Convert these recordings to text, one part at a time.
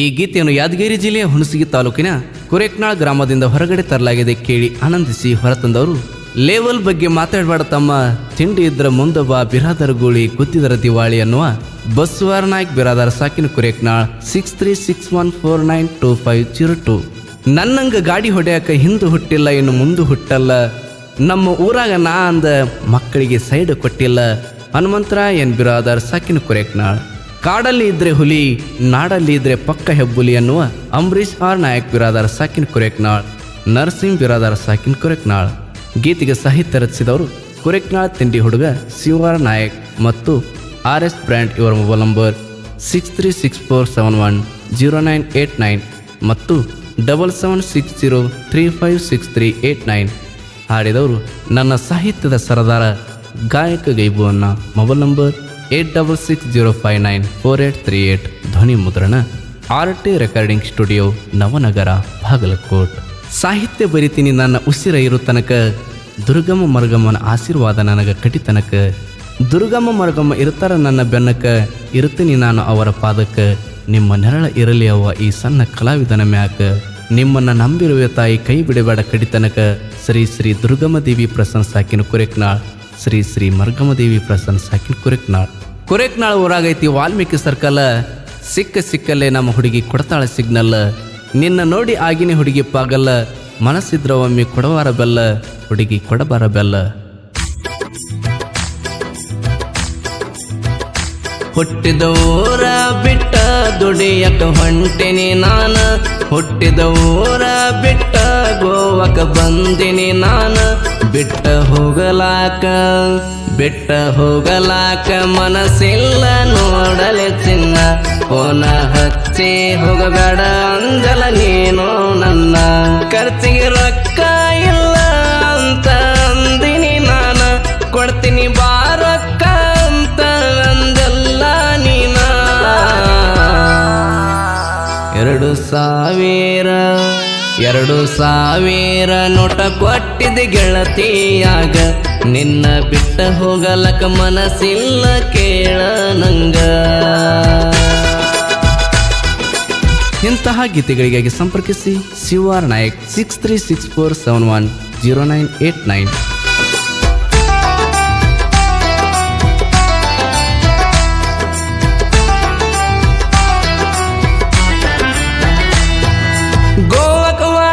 ಈ ಗೀತೆಯನ್ನು ಯಾದಗಿರಿ ಜಿಲ್ಲೆಯ ಹುಣಸಗಿ ತಾಲೂಕಿನ ಕುರೇಕ್ನಾಳ್ ಗ್ರಾಮದಿಂದ ಹೊರಗಡೆ ತರಲಾಗಿದೆ ಕೇಳಿ ಆನಂದಿಸಿ ಹೊರತಂದವರು. ಲೇವಲ್ ಬಗ್ಗೆ ಮಾತಾಡಬೇಡ ತಮ್ಮ ತಿಂಡಿ ಇದ್ರ ಮುಂದೆ ಬಾ, ಬಿರಾದರ ಗೂಳಿ ಕುತ್ತಿದರ ದಿವಾಳಿ ಅನ್ನುವ ಬಸ್ವಾರ Naik Biradar ಸಾಕಿನ Kureknal six three six one four nine two five zero two ನನ್ನಂಗ ಗಾಡಿ ಹೊಡೆಯಕ ಹಿಂದೆ ಹುಟ್ಟಿಲ್ಲ, ಇನ್ನು ಮುಂದೆ ಹುಟ್ಟಲ್ಲ. ನಮ್ಮ ಊರಾಗ ನಾ ಅಂದ ಮಕ್ಕಳಿಗೆ ಸೈಡ್ ಕೊಟ್ಟಿಲ್ಲ. ಹನುಮಂತರ ಎನ್ ಬಿರಾದರ್ ಸಾಕಿನ ಕುರೆಕ್ನಾಳ್. ಕಾಡಲ್ಲಿ ಇದ್ರೆ ಹುಲಿ, ನಾಡಲ್ಲಿ ಇದ್ರೆ ಪಕ್ಕ ಹೆಬ್ಬುಲಿ ಅನ್ನುವ ಅಂಬರೀಷ್ ಆರ್ ನಾಯಕ್ ಬಿರಾದಾರ ಸಾಕಿನ್ ಕುರೆಕ್ನಾಳ್ ನರಸಿಂಗ್ ಬಿರಾದಾರ ಸಾಕಿನ್ ಕುರೆಕ್ನಾಳ್. ಗೀತೆಗೆ ಸಾಹಿತ್ಯ ರಚಿಸಿದವರು ಕುರೆಕ್ನಾಳ್ ತಿಂಡಿ ಹುಡುಗ ಶಿವಾರ್ ನಾಯಕ್ ಮತ್ತು ಆರ್ ಎಸ್ ಬ್ರ್ಯಾಂಡ್ ಇವರ mobile number six three six four seven one zero nine eight nine ಮತ್ತು double seven six zero three five six three eight nine ಹಾಡಿದವರು ನನ್ನ ಸಾಹಿತ್ಯದ ಸರದಾರ ಗಾಯಕ ಗೈಬುವನ್ನ mobile number eight double six zero five nine four eight three eight ಧ್ವನಿ ಮುದ್ರಣ. R T recording studio Navanagar, Bagalkot. ಸಾಹಿತ್ಯ ಬರಿತೀನಿ ನನ್ನ ಉಸಿರ ಇರು ತನಕ ದುರ್ಗಮ ಮರ್ಗಮ್ಮನ ಆಶೀರ್ವಾದ ನನಗೆ ಕಟಿತನಕ ದುರ್ಗಮ್ಮ ಮರ್ಗಮ್ಮ ಇರ್ತಾರ ನನ್ನ ಬೆನ್ನಕ, ಇರ್ತೀನಿ ನಾನು ಅವರ ಪಾದಕ್ಕೆ ನಿಮ್ಮ ನೆರಳ ಇರಲಿ ಅವ ಈ ಸಣ್ಣ ಕಲಾವಿದನ ಮ್ಯಾಕ. ನಿಮ್ಮನ್ನ ನಂಬಿರುವೆ ತಾಯಿ ಕೈ ಬಿಡಬೇಡ ಕಡಿತನಕ ಶ್ರೀ ಶ್ರೀ ದುರ್ಗಮ್ಮ ದೇವಿ ಪ್ರಸನ್ನ ಸಾಕಿನ ಕುರೆಕ್ನಾಳ್. ಶ್ರೀ ಶ್ರೀ ಮರ್ಗಮದೇವಿ ಪ್ರಸನ್ನ ಸಾಕಿನ ಕುರೆಕ್ನಾಳ್. ಕುರೆಕ್ನಾಳ್ ಊರಾಗೈತಿ ವಾಲ್ಮೀಕಿ ಸರ್ಕಲ್. ಸಿಕ್ಕ ಸಿಕ್ಕಲ್ಲೇ ನಮ್ಮ ಹುಡುಗಿ ಕೊಡ್ತಾಳ ಸಿಗ್ನಲ್. ನಿನ್ನ ನೋಡಿ ಆಗಿನ ಹುಡುಗಿ ಪಾಗಲ್ಲ ಮನಸ್ಸಿದ್ರ ಒಮ್ಮೆ ಕೊಡವಾರ ಬೆಲ್ಲ. ಹುಡುಗಿ ಕೊಡಬಾರ ಬೆಲ್ಲ. ಹುಟ್ಟಿದ ಊರ ಬಿಟ್ಟ ದುಡಿಯಕ ಹೊಂಟಿನಿ ನಾನ. ಹುಟ್ಟಿದ ಊರ ಬಿಟ್ಟ ಗೋವಕ ಬಂದಿನಿ ನಾನ. ಬಿಟ್ಟ ಹೋಗಲಾಕ ಬಿಟ್ಟ ಹೋಗಲಾಕ ಮನಸ್ಸಿಲ್ಲ ನೋಡಲೆ ಚಿನ್ನ. ಕೋನ ಹಚ್ಚಿ ಹೋಗಬೇಡ ಅಂಜಲ ನೀನು ನನ್ನ. ಖರ್ಚಿಗೆ ರೊಕ್ಕ ಇಲ್ಲ ಅಂತ ಅಂದಿನಿ ನಾನು. ಕೊಡ್ತೀನಿ ಎರಡು ಸಾವಿರ ಎರಡು ಸಾವಿರ ನೋಟ ಕೊಟ್ಟಿದೆ ಗೆಳತಿಯಾಗ. ನಿನ್ನ ಬಿಟ್ಟ ಹೋಗಲಕ ಮನಸ್ಸಿಲ್ಲ ಕೇಳ ನಂಗ. ಇಂತಹ ಗೀತೆಗಳಿಗಾಗಿ ಸಂಪರ್ಕಿಸಿ Shivar Nayak six three six four seven one zero nine eight nine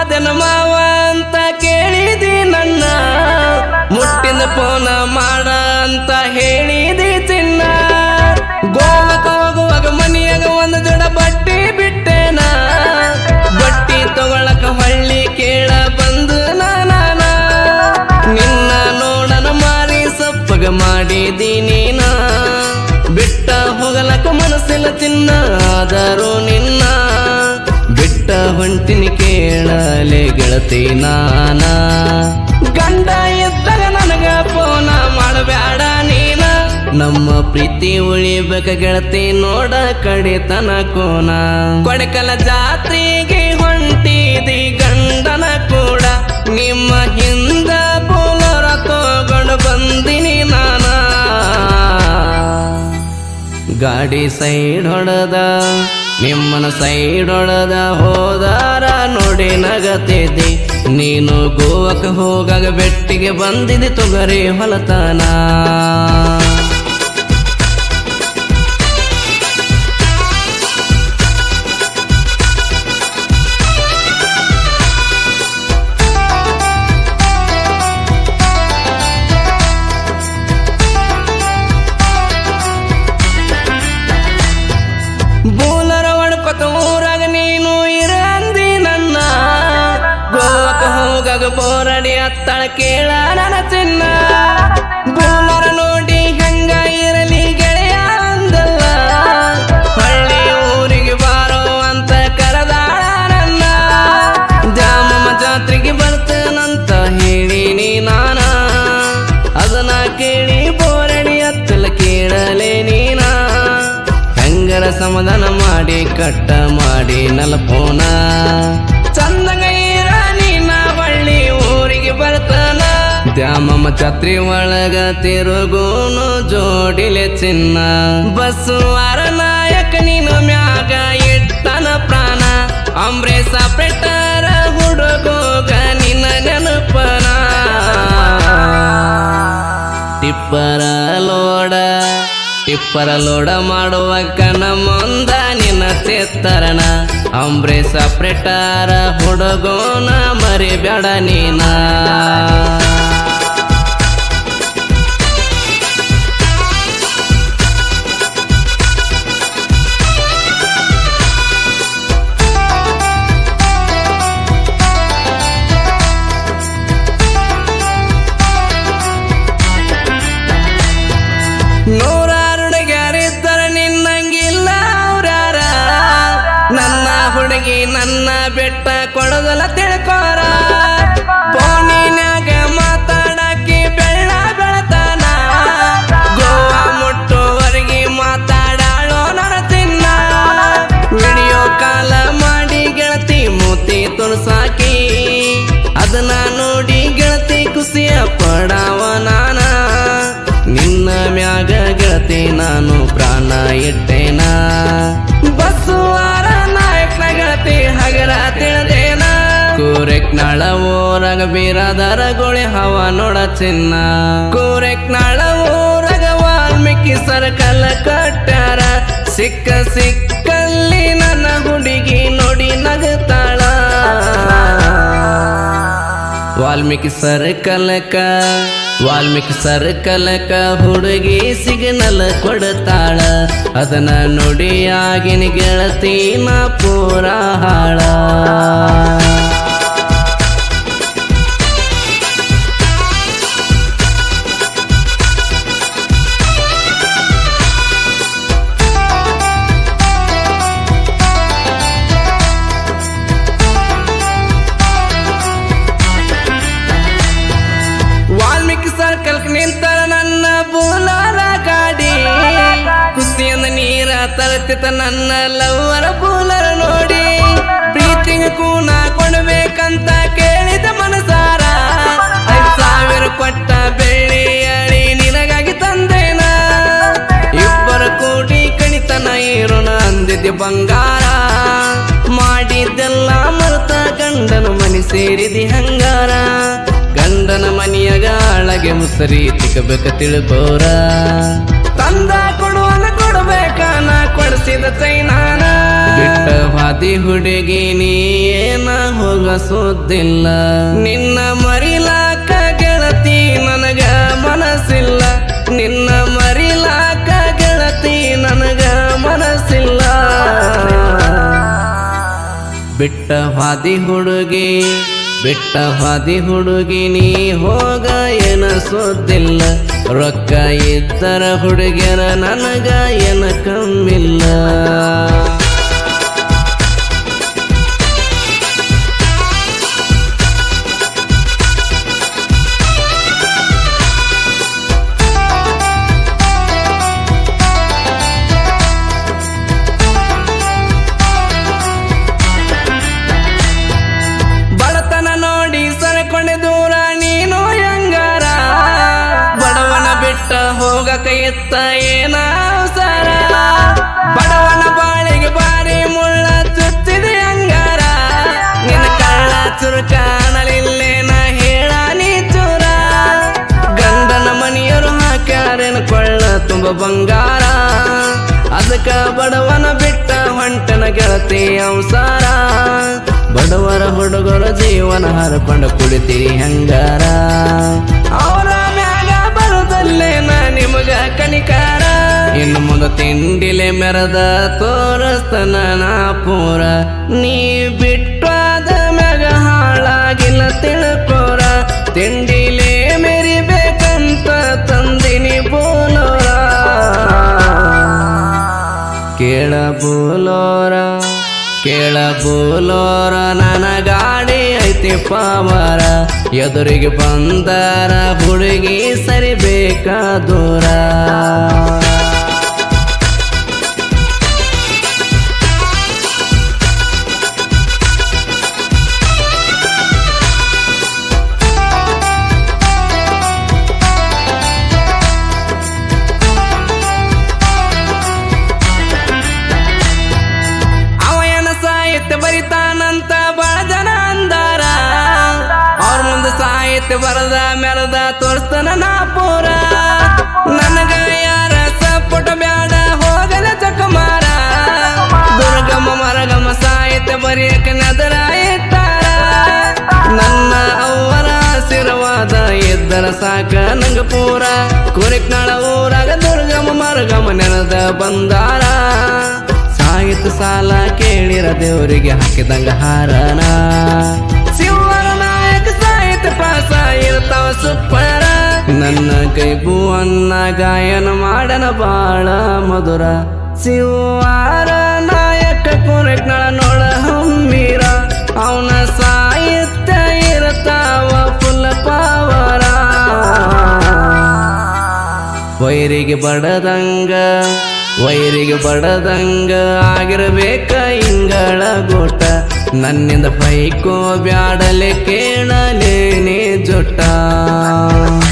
ಗೋವಕವಾದನ ಮಾವ ಅಂತ ಕೇಳಿದಿ ನನ್ನ. ಮುಟ್ಟಿನ ಪೋನ ಮಾಡ ಅಂತ ಹೇಳಿದಿ ಚಿನ್ನ. ಗೋವಕ ಹೋಗುವಾಗ ಮನೆಯಾಗ ಒಂದು ಜಡ ಬಟ್ಟಿ ಬಿಟ್ಟೆನ. ಬಟ್ಟಿ ತಗೊಳಕ ಹೊಳ್ಳಿ ಕೇಳ ಬಂದು ನಾನ ನಿನ್ನ ನೋಡನ ಮಾರಿ ಸಪ್ಪಗ ಮಾಡಿದೀನಿ ನಾ ಬಿಟ್ಟ ಹೋಗಲಕ ಮನಸ್ಸಿಲ್ಲ ಚಿನ್ನ ಆದರೂ ನಿನ್ನ ಬಿಟ್ಟ ಹೊಂಟಿನಿ ಕೇಳಲೆ ಗೆಳತಿ ನಾನ. ಗಂಡ ನನಗೆ ನನಗ ಫೋನ ಮಾಡಬೇಡ ನೀನ. ನಮ್ಮ ಪ್ರೀತಿ ಉಳಿಬೇಕ ಗೆಳತಿ ನೋಡ ಕಡಿತನ ಕೋನ. ಕೊಡಕಲ ಜಾತ್ರೆಗೆ ಹೊಂಟಿದಿ ಗಂಡನ ಕೂಡ. ನಿಮ್ಮ ಹಿಂದ ಬೋಲರ ತಗೊಂಡು ಬಂದಿನಿ ನಾನ. ಗಾಡಿ ಸೈಡ್ ಹೊಡೆದ ನಿಮ್ಮನ ಸೈಡೊಳದ ಹೋದಾರ ನೋಡಿ ನಗತಿದ್ದಿ. ನೀನು ಗೋವಕ್ಕೆ ಹೋಗಾಗ ಬೆಟ್ಟಿಗೆ ಬಂದಿದೆ ತೊಗರಿ ಹೊಲತನ. ಬೋರಡಿ ಅತ್ತಳ ಕೇಳ ನನ್ನ ಚಿನ್ನ. ಬೋಲರ ನೋಡಿ ಹೆಂಗ ಇರಲಿ ಗೆಳೆಯ ಅಂದಲ್ಲ. ಹಳ್ಳಿ ಊರಿಗೆ ಬಾರೋ ಅಂತ ಕರೆದಾಳ ನನ್ನ. ದ್ಯಾಮಮ್ಮ ಜಾತ್ರೆಗೆ ಬರ್ತೇನಂತ ಹೇಳಿನಿ ನಾನ. ಅದನ್ನ ಕೇಳಿ ಬೋರಣಿ ಅತ್ತಲ ಕೇಳಲೆ ನೀನ. ಹೆಂಗರ ಸಮಾಧಾನ ಮಾಡಿ, ಕಟ್ಟ ಮಾಡಿ ನಲಪೋನ ದ್ಯಾಮಮ್ಮ ಛತ್ರಿ ಒಳಗ ತಿರುಗೋನು ಜೋಡಿಲೆ ಚಿನ್ನ. ಬಸುವಾರ ನಾಯಕ ನೀನು ಮ್ಯಾಗ ಇಟ್ಟನ ಪ್ರಾಣ. ಅಂಬ್ರೇಸ ಪೆಟ್ಟಾರ ಹುಡುಗೋಗ ನಿನ್ನ ನೆನಪನ. ಟಿಪ್ಪರ ಲೋಡ ಟಿಪ್ಪರ ಲೋಡ ಮಾಡುವ ಕನ ಮುಂದ ನಿನ್ನ ಚೇತ್ತರಣ. ಅಂಬ್ರೇಸ ಪ್ರೆಟರ ಹುಡುಗೋನ ಮರಿಬೇಡ ನೀನ. ಕೂರೆಕ್ನಾಳ ಊರಗ ಬೀರಾದರ ಗೋಳಿ ಹವ ನೋಡ ಚಿನ್ನ. ಕೂರೆಕ್ನಾಳ ಊರಗ ವಾಲ್ಮೀಕಿ ಸರ್ಕಲ್ ಕಟ್ಟಾರ ಸಿಕ್ಕ ಸಿಕ್ಕಲ್ಲಿ ನನ್ನ ಹುಡುಗಿ ನೋಡಿ ನಗತಾಳ. ವಾಲ್ಮೀಕಿ ಸರ್ಕಲಕ ವಾಲ್ಮೀಕಿ ಸರ್ಕಲಕ ಹುಡುಗಿ ಸಿಗ್ನಲ್ ಕೊಡ್ತಾಳ. ಅದನ್ನ ನೋಡಿ ಆಗಿನ ಗೆಳತಿ ನಾ ಪೂರ ಹಾಳ. ನೀರ ತರತಿತ ನನ್ನ ಲವ್ವರ ಬೂಲರ ನೋಡಿ. ಪ್ರೀತಿಗೆ ಕೂನ ಕೊಡಬೇಕಂತ ಕೇಳಿದ ಮನಸಾರ. ಐದು ಸಾವಿರ ಕೊಟ್ಟ ಬೆಳ್ಳಿ ಅಳಿ ನಿನಗಾಗಿ ತಂದೇನ. ಇಬ್ಬರ ಕೋಟಿ ಕಣಿತನ ಇರೋಣ ಅಂದಿದ್ದೆ ಬಂಗಾರ. ಮಾಡಿದ್ದೆಲ್ಲ ಮರುತ ಗಂಡನ ಮನೆ ಸೇರಿದಿ ಹಂಗಾರ. ಗಂಡನ ಮನಿಯಾಗ ಅಳಗೆ ಮುಸರಿ ತಿಕ್ಕಬೇಕ ತಿಳ್ಕೋರ ತಂದ ಹಾದಿ ಹುಡುಗಿ ನೀ ಏನ ಹೋಗ ಸುದ್ದಿಲ್ಲ ನಿನ್ನ ಮರಿಲಾಕ ಗೆಳತಿ ನನಗ ಮನಸ್ಸಿಲ್ಲ. ನಿನ್ನ ಮರಿಲಾಕ ಗೆಳತಿ ನನಗ ಮನಸ್ಸಿಲ್ಲ. ಬಿಟ್ಟ ಹಾದಿ ಹುಡುಗಿ, ಬಿಟ್ಟ ಹಾದಿ ಹುಡುಗಿ ನೀ ಹೋಗ ಏನ ಸೋತಿಲ್ಲ ರೊಕ್ಕ ಇದ್ದರ ಹುಡುಗಿಯರ ನನಗ ಏನ ಕಮ್ಮಿಲ್ಲ. ಬಂಗಾರ. ಅದಕ ಬಡವನ ಬಿಟ್ಟ ಹೊಂಟನ ಗೆಳತಿ ಅವಸಾರ. ಬಡವರ ಹುಡುಗರ ಜೀವನ ಹರಕೊಂಡ ಕುಳಿತೀರಿ ಹಂಗಾರ. ಅವರ ಮ್ಯಾಗ ನಾ ನಿಮಗ ಕನಿಕಾರ. ಇನ್ನು ಮುಂದೆ ತಿಂಡಿಲೆ ಮೆರದ ತೋರಸ್ತನ ನಾ ಪೂರ. ನೀ ಕೇಳ ಬೋಲೋರ ಕೇಳ ಬೋಲೋರ ನನ್ನ ಗಾಡಿ ಐತಿ ಪಾವರ. ಎದುರಿಗೆ ಬಂದರ ಹುಡುಗಿ ಸರಿ ಮೆರದ ತೋರಿಸ್ತಾನ ನಾ ಪೂರ. ನನಗ ಯಾರ ಸಪುಟ ಬ್ಯಾಡ ಹೋಗಲ ಚಕಮಾರ ದುರ್ಗಮ ಮರಗಮ ಸಾಹಿತ್ಯ ಬರೆಯಕ ನದರ ಇಟ್ಟಾರ. ನನ್ನ ಅವರ ಆಶೀರ್ವಾದ ಇದ್ದರ ಸಾಕ ನಂಗ ಪೂರ. ಕುರಿಕ್ನಾಳ ಊರಾಗ ದುರ್ಗಮ ಮರಗಮ ನೆನದ ಬಂದಾರ. ಸಾಹಿತ್ಯ ಸಾಲ ಕೇಳಿರ ದೇವರಿಗೆ ಹಾಕಿದಂಗ ಹಾರನ. ಸುಪ್ಪರ ನನ್ನ ಕೈ ಪೂವನ್ನ ಗಾಯನ ಮಾಡನ ಬಾಳ ಮಧುರ. ಶಿವಾರ ನಾಯಕ ಕುರೆಕ್ನಳ ನೋಡ ಹಮ್ಮೀರ ಅವನ ಸಾಹಿತ್ಯ ಇರತಾವ ಫುಲ್ ಪಾವರ. ವೈರಿಗೆ ಬಡದಂಗ ವೈರಿಗೆ ಬಡದಂಗ ಆಗಿರಬೇಕ ಇಂಗಳ ಗೋಟ. ನನ್ನಿಂದ ಪೈಕೋ ಬ್ಯಾಡಲೆ ಕೇಳಲೇನೆ. so